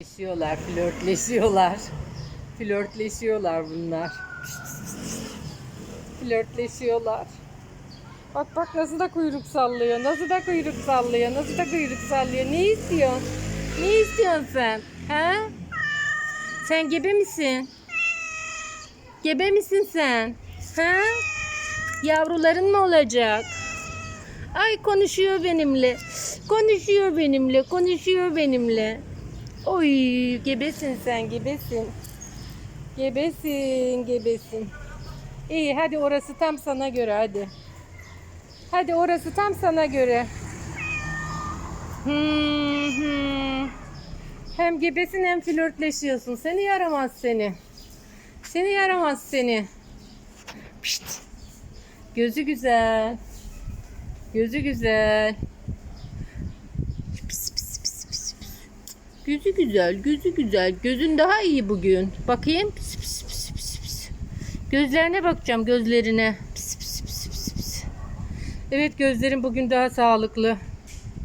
Flörtleşiyorlar, flörtleşiyorlar. Flörtleşiyorlar bunlar. Flörtleşiyorlar. Bak bak nasıl da kuyruk sallıyor, nasıl da kuyruk sallıyor, nasıl da kuyruk sallıyor. Ne istiyorsun? Ne istiyorsun sen? He? Sen gebe misin? Gebe misin sen? He? Yavruların mı olacak? Ay konuşuyor benimle. Konuşuyor benimle, konuşuyor benimle. Oy gebesin sen gebesin. Gebesin gebesin. İyi hadi orası tam sana göre hadi. Hadi orası tam sana göre. Hmm, hmm. Hem gebesin hem flörtleşiyorsun. Seni yaramaz seni. Seni yaramaz seni. Pişt. Gözü güzel. Gözü güzel. Pis, pis, pis, pis, pis. Gözü güzel, gözü güzel. Gözün daha iyi bugün. Bakayım. Pis, pis, pis, pis, pis. Gözlerine bakacağım, gözlerine. Pis, pis, pis, pis, pis. Evet, gözlerim bugün daha sağlıklı.